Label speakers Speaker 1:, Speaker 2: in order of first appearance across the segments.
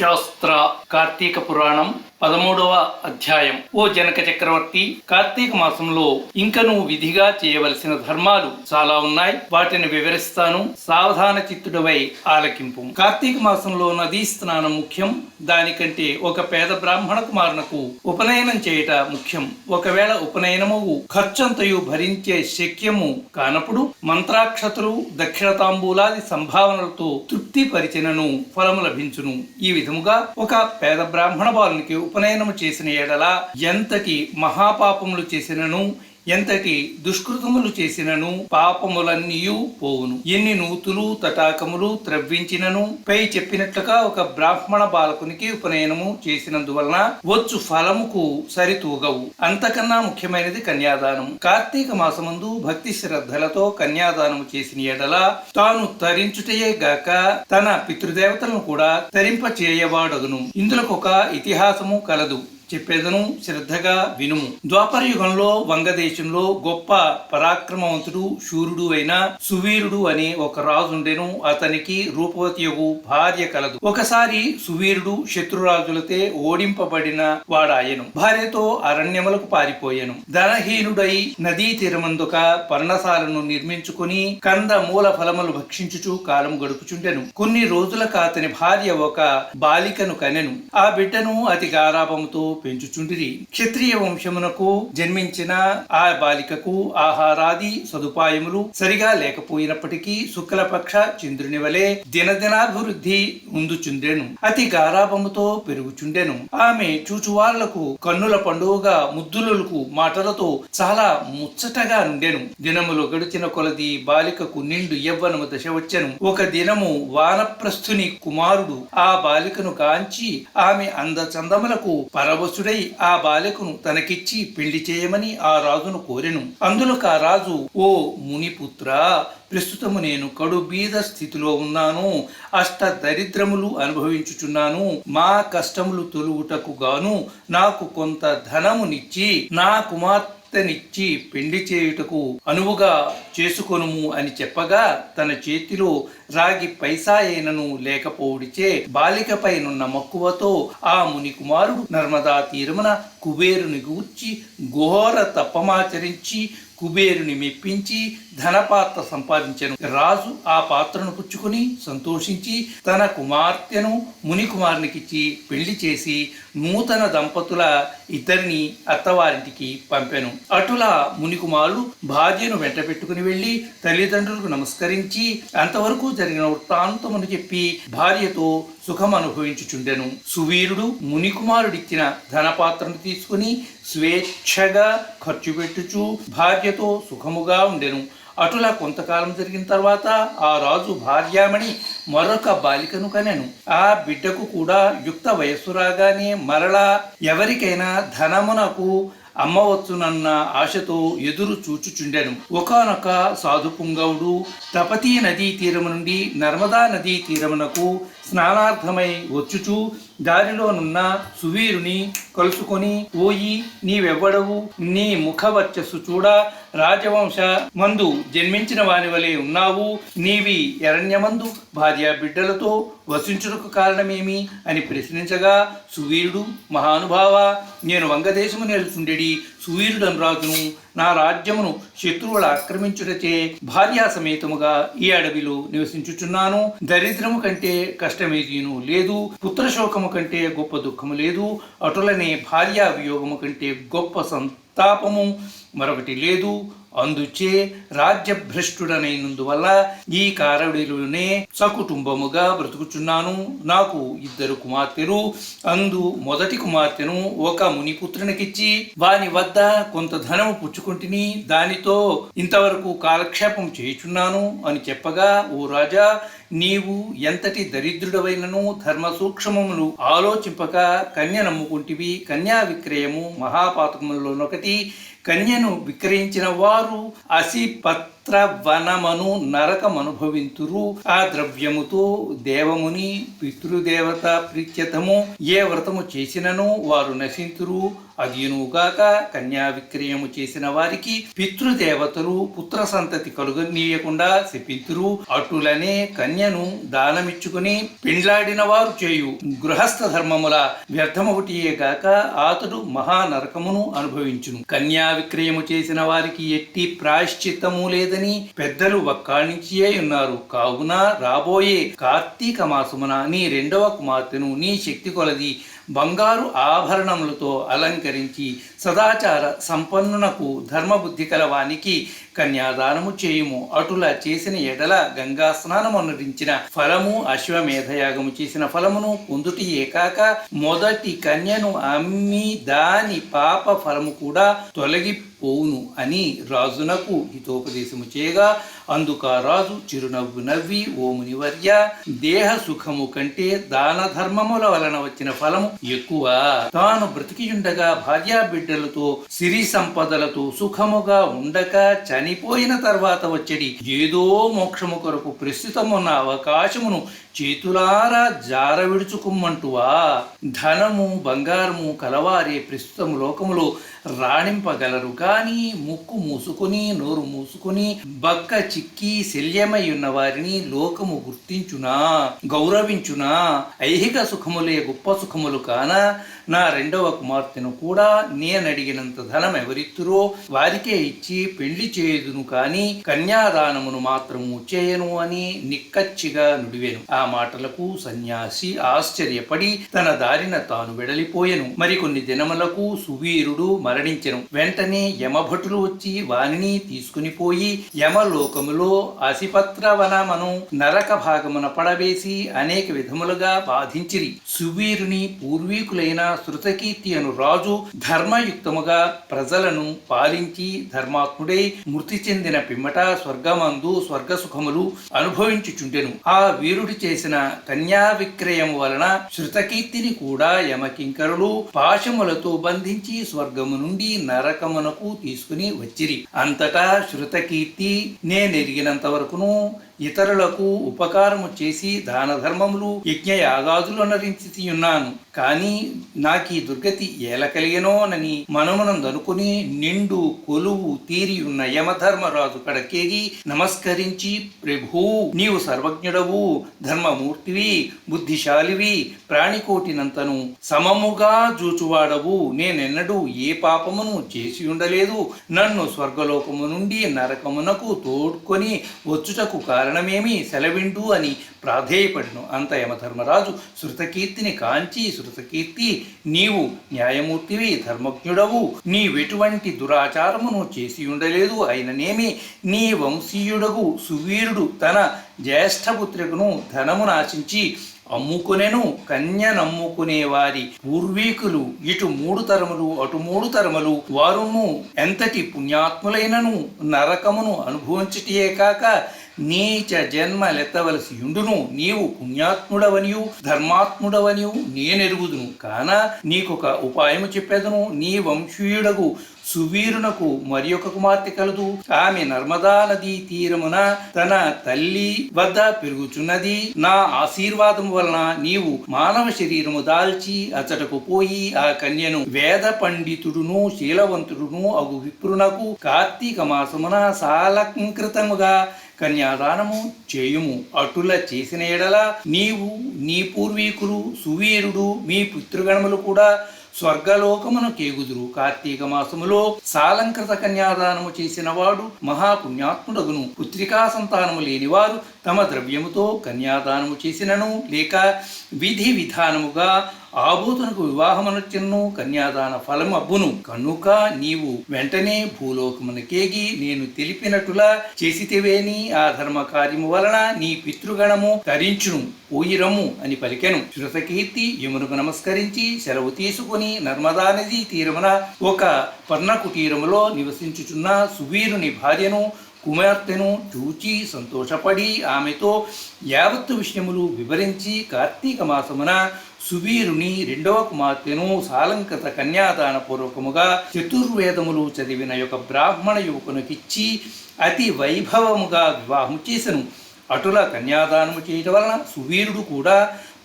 Speaker 1: శాస్త్ర కార్తీక పురాణం పదమూడవ అధ్యాయం. ఓ జనక చక్రవర్తి కార్తీక మాసంలో ఇంకను విధిగా చేయవలసిన ధర్మాలు చాలా ఉన్నాయి. వాటిని వివరిస్తాను. సావధాన చిత్తుడవై ఆలకింపు. కార్తీక మాసంలో నదీ స్నానం ముఖ్యం. దానికంటే ఒక పేద బ్రాహ్మణ కుమారునకు ఉపనయనం చేయుట ముఖ్యం. ఒకవేళ ఉపనయనము ఖర్చంతయు భరించే శక్యము కానప్పుడు మంత్రాక్షతులు దక్షిణ తాంబూలాది సంభావనలతో తృప్తి పరిచినను ఫలము లభించును. ఈ విధముగా ఒక పేద బ్రాహ్మణ బాలునికి ఉపనయనము చేసిన ఎడల ఎంతటి మహాపాపములు చేసినను ఎంతటి దుష్కృతములు చేసినను పాపములన్నీయు పోవును. ఎన్ని నూతులు తటాకములు త్రవ్వించినను పై చెప్పినట్లుగా ఒక బ్రాహ్మణ బాలకునికి ఉపనయనము చేసినందువలన వచ్చు ఫలముకు సరితూగవు. అంతకన్నా ముఖ్యమైనది కన్యాదానం కార్తీక మాసమందు భక్తి శ్రద్ధలతో కన్యాదానము చేసిన ఎడల తాను తరించుటయే గాక తన పితృదేవతలను కూడా తరింప చేయవాడగును ఇందులో ఒక ఇతిహాసము కలదు. చెప్పేదను శ్రద్ధగా వినుము. ద్వాపర యుగంలో వంగదేశంలో గొప్ప పరాక్రమవంతుడు శూరుడు అయిన సువీరుడు అనే ఒక రాజుండెను. అతనికి రూపవతి యొక్క భార్య కలదు. ఒకసారి సువీరుడు శత్రురాజులతే ఓడింపబడిన వాడాయను. భార్యతో అరణ్యములకు పారిపోయాను. ధనహీనుడై నదీ తీరమందుక పర్ణశాలను నిర్మించుకుని కంద మూల ఫలములు భక్షించుచు కాలం గడుపుచుండెను. కొన్ని రోజులకు అతని భార్య ఒక బాలికను కనెను. ఆ బిడ్డను అతి గారాభముతో పెంచుచుండిరి. క్షత్రియ వంశమునకు జన్మించిన ఆ బాలికకు ఆహారాది సదుపాయములు సరిగా లేకపోయినప్పటికీ శుక్లపక్ష చంద్రుని వలె దినదినాభివృద్ధి ఉందుచుండెను. అతి గారాభముతో పెరుగుచుండెను. ఆమె చూచువాళ్ళకు కన్నుల పండుగగా ముద్దులకు మాటలతో చాలా ముచ్చటగా నుండెను. దినములు గడిచిన కొలది బాలికకు నిండు యవ్వనము దశ వచ్చెను. ఒక దినము వానప్రస్థుని కుమారుడు ఆ బాలికను కాంచి ఆమె అందచందములకు పరవశుడై ఆ బాలికను తనకిచ్చి పెళ్ళి చేయమని ఆ రాజును కోరెను. అందులో ఆ రాజు ఓ మునిపుత్ర ప్రస్తుతము నేను కడు బీద స్థితిలో ఉన్నాను. అష్ట దరిద్రములు అనుభవించుచున్నాను. మా కష్టములు తొలుగుటకు గాను నాకు కొంత ధనమునిచ్చి నా కుమార్తెనిచ్చి పెళ్ళి చేయుటకు అనువుగా చేసుకొనుము అని చెప్పగా తన చేతిలో రాగి పైసా ఏనను లేకపోవుడిచే బాలికపైనున్న మక్కువతో ఆ ముని కుమారుడు నర్మదా తీరమున కుబేరుని గూర్చి ఘోర తప్పమాచరించి కుబేరుని మెప్పించి ధనపాత్ర సంపాదించను. రాజు ఆ పాత్రను పుచ్చుకుని సంతోషించి తన కుమార్తెను మునికుమారునికిచ్చి పెళ్ళి చేసి నూతన దంపతుల ఇద్దరిని అత్తవారింటికి పంపెను. అటులా మునికుమారుడు భార్యను వెంట పెట్టుకుని వెళ్ళి తల్లిదండ్రులకు నమస్కరించి అంతవరకు జరిగిన వృత్తాంతమును చెప్పి భార్యతో సుఖం అనుభవించుచుండెను సువీరుడు మునికుమారుడిచ్చిన ధనపాత్రను తీసుకుని స్వేచ్ఛగా ఖర్చు పెట్టుచు భార్యతో సుఖముగా ఉండెను. అటులా కొంతకాలం జరిగిన తర్వాత ఆ రాజు భార్యామణి మరొక బాలికను కనెను. ఆ బిడ్డకు కూడా యుక్త వయస్సు రాగానే మరలా ఎవరికైనా ధనమునకు అమ్మవచ్చునన్న ఆశతో ఎదురు చూచుచుండెను. ఒకనొక సాధు పుంగవుడు తపతీ నదీ తీరము నుండి నర్మదా నదీ తీరమునకు స్నానార్థమై వచ్చుచు దారిలోనున్న సువీరుని కలుసుకొని ఓయి నీవెవ్వడవు? నీ ముఖ వర్చస్సు చూడ రాజవంశ మందు జన్మించిన వాని వలె ఉన్నావు. నీవి ఎరణ్యమందు భార్య బిడ్డలతో వసించుటకు కారణమేమి? అని ప్రశ్నించగా సువీరుడు మహానుభావ నేను వంగదేశము నేలుచుండెడి సువీరుడను రాజును నా రాజ్యమును శత్రువులు ఆక్రమించుటచే భార్యా సమేతముగా ఈ అడవిలో నివసించుచున్నాను. దరిద్రము కంటే కష్టమేదీను లేదు. పుత్రశోకము కంటే గొప్ప దుఃఖము లేదు. అటులనే భార్యా వియోగము కంటే గొప్ప సంతాపము మరొకటి లేదు. అందుచే రాజ్యభ్రష్టుడనైనందువల్ల ఈ కారడిలోనే సకుటుంబముగా బ్రతుకుచున్నాను. నాకు ఇద్దరు కుమార్తెలు అందు మొదటి కుమార్తెను ఒక మునిపుత్రునికిచ్చి వాని వద్ద కొంత ధనము పుచ్చుకుంటుని. దానితో ఇంతవరకు కాలక్షేపం చేయుచున్నాను అని చెప్పగా ఓ రాజా నీవు ఎంతటి దరిద్రుడవైనను ధర్మ సూక్ష్మములు ఆలోచింపక కన్య నమ్ముకుంటివి. కన్యా విక్రయము మహాపాతకములలోనొకటి. కన్యను విక్రయించిన వారు అసిపత్ వనమను నరకమనుభవింతురు. ఆ ద్రవ్యముతో దేవముని పితృదేవత ప్రీత్యతము ఏ వ్రతము చేసినను వారు నశింతురు. అదియునుగాక కన్యా విక్రయము చేసిన వారికి పితృదేవతలు పుత్ర సంతతి కలుగనీయకుండా శపింతురు. అటులనే కన్యను దానమిచ్చుకుని పెండ్లాడిన వారు చేయు. గృహస్థ ధర్మముల వ్యర్థమొకటియే గాక అతడు మహానరకమును అనుభవించును. కన్యా విక్రయము చేసిన వారికి ఎట్టి ప్రాయశ్చిత్తము లేదని పెద్దలు వక్కాణించియే ఉన్నారు. కావున రాబోయే కార్తీక మాసమున నీ రెండవ కుమార్తెను నీ శక్తి కొలది. బంగారు ఆభరణములతో అలంకరించి సదాచార సంపన్నునకు ధర్మబుద్ధి కలవానికి కన్యాదానము చేయుము. అటులా చేసిన ఎడల గంగా స్నానమనురించిన ఫలము అశ్వమేధయాగము చేసిన ఫలమును పొందుటి ఏకాక మొదటి కన్యను అమ్మి దాని పాప ఫలము కూడా తొలగిపోవును అని రాజునకు హితోపదేశము చేయగా అందుక రాజు చిరునవ్వు నవ్వి ఓ మునివర్య దేహ సుఖము కంటే దాన ధర్మముల వలన వచ్చిన ఫలము ఎక్కువ. తాను బ్రతికియుండగా భార్యా బిడ్డలతో సిరి సంపదలతో సుఖముగా ఉండక చనిపోయిన తర్వాత వచ్చడి. ఏదో మోక్షము కొరకు ప్రస్తుతమున్న అవకాశమును చేతులారా జార విడుచుకుమ్మంటువా. ధనము బంగారము కలవారే ప్రస్తుతం లోకములో రాణింపగలరు. కానీ ముక్కు మూసుకుని నోరు మూసుకొని బక్క చిక్కి శల్యమై ఉన్న వారిని లోకము గుర్తించునా గౌరవించునా? ఐహిక సుఖములే గొప్ప సుఖములు కాన? నా రెండవ కుమార్తెను కూడా నేనడిగినంత ధనం ఎవరిత్తురో వారికే ఇచ్చి పెళ్ళి చేయుదును కాని కన్యాదానమును మాత్రము చేయను అని నిక్కచ్చిగా నుడివెను. ఆ మాటలకు సన్యాసి ఆశ్చర్యపడి తన దారిన తాను వెడలిపోయెను. మరికొన్ని దినములకు సువీరుడు మరణించెను. వెంటనే యమభటులు వచ్చి వానిని తీసుకుని పోయి యమలోకములో అసిపత్రవనమను నరక భాగమున పడవేసి అనేక విధములుగా బాధించిరి. సువీరుని పూర్వీకులైన శృతకీర్తి అను రాజు ధర్మయుక్తముగా ప్రజలను పాలించి ధర్మాత్ముడై మృతి చెందిన పిమ్మట స్వర్గమందు స్వర్గ సుఖములు అనుభవించుచుండెను. ఆ వీరుడి చేసిన కన్యా విక్రయం వలన శృతకీర్తిని కూడా యమకింకరులు పాశములతో బంధించి స్వర్గము నుండి నరకమునకు తీసుకుని వచ్చిరి. అంతటా శృతకీర్తి ఎరిగినంత వరకును ఇతరులకు ఉపకారము చేసి దాన ధర్మములు యజ్ఞ యాగాదులు నరించి ఉన్నాను కానీ నాకు ఈ దుర్గతి ఏల కలిగెనోనని మనమునందనుకుని నిండు కొలువు తీరి ఉన్న యమధర్మరాజు కడకేగి నమస్కరించి ప్రభూ నీవు సర్వజ్ఞుడవు ధర్మమూర్తివి బుద్ధిశాలివి ప్రాణికోటినంతను సమముగా జూచువాడవు. నేనెన్నడూ ఏ పాపమును చేసి ఉండలేదు నన్ను స్వర్గలోకము నుండి నరకమునకు తోడ్కొని వచ్చుటకు కారణమేమి? సెలవిండు అని ప్రాధేయపడిను. అంత యమధర్మరాజు శృతకీర్తిని కాంచి శృతకీర్తి నీవు న్యాయమూర్తివి ధర్మజ్ఞుడవు. నీవెటువంటి దురాచారమును చేసి ఉండలేదు అయిననేమి? నీ వంశీయుడగు సువీరుడు తన జ్యేష్ఠపుత్రికను ధనమును ఆశించి అమ్ముకునేను కన్యనమ్ముకునే వారి పూర్వీకులు ఇటు మూడు తరములు అటు మూడు తరములు వారును ఎంతటి పుణ్యాత్ములైనను నరకమును అనుభవించటియే కాక నీచ జన్మలెత్తవలసి ఉండును. నీవు పుణ్యాత్ముడవనియు ధర్మాత్ముడవనియు నేనెరుగుదును. కాన నీకొక ఉపాయము చెప్పేదను. నీ వంశీయుడగు సువీరునకు మరి ఒక కుమార్తె కలదు. ఆమె నర్మదా నదీ తీరమున తన తల్లి వద్ద పెరుగుచున్నది. నా ఆశీర్వాదం వలన నీవు మానవ శరీరము దాల్చి అతడకు పోయి ఆ కన్యను వేద పండితుడును శీలవంతుడును అగు విప్రునకు కార్తీక మాసమున సాలంకృతముగా కన్యాదానము చేయుము. అటుల చేసిన ఎడల నీవు నీ పూర్వీకులు సువీరుడు మీ పితృగణములు కూడా స్వర్గలోకమును కేగుదురు. కార్తీక మాసములో సాలంకృత కన్యాదానము చేసిన వాడు మహాపుణ్యాత్ముడగును. పుత్రికా సంతానము లేనివారు తమ ద్రవ్యముతో కన్యాదానము చేసినను. లేక విధి విధానముగా ఆభూతునకు వివాహమనొచ్చను కన్యాదాన ఫలం అబ్బును కనుక నీవు వెంటనే భూలోకమునకేగి నేను తెలిపినట్టులా చేసితేవేని ఆ ధర్మ కార్యము వలన నీ పితృగణము తరించును పోయిరము అని పలికెను. శృతకీర్తి యమునకు నమస్కరించి సెలవు తీసుకుని నర్మదా నది తీరమున ఒక పర్ణకుటీరములో నివసించుచున్న సువీరుని భార్యను కుమార్తెను చూచి సంతోషపడి ఆమెతో యావత్తు విషయములు వివరించి కార్తీక మాసమున సువీరుని రెండవ కుమార్తెను సాలంకృత కన్యాదాన పూర్వకముగా చతుర్వేదములు చదివిన యొక్క బ్రాహ్మణ యువకునికిచ్చి అతి వైభవముగా వివాహము చేసెను. అటుల కన్యాదానము చేయటం వలన సువీరుడు కూడా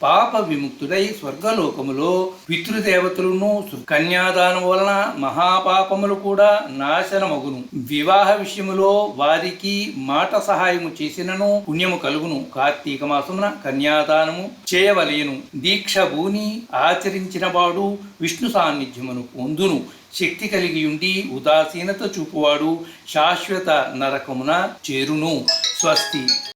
Speaker 1: పాప విముక్తుడై స్వర్గలోకములో పితృదేవతలను కన్యాదానం వలన మహాపాపములు కూడా నాశనమగును. వివాహ విషయములో వారికి మాట సహాయము చేసినను పుణ్యము కలుగును. కార్తీక మాసమున కన్యాదానము చేయవలయను దీక్ష భూని ఆచరించిన వాడు విష్ణు సాన్నిధ్యమును పొందును. శక్తి కలిగి ఉండి ఉదాసీనత చూపువాడు శాశ్వత నరకమున చేరును. స్వస్తి.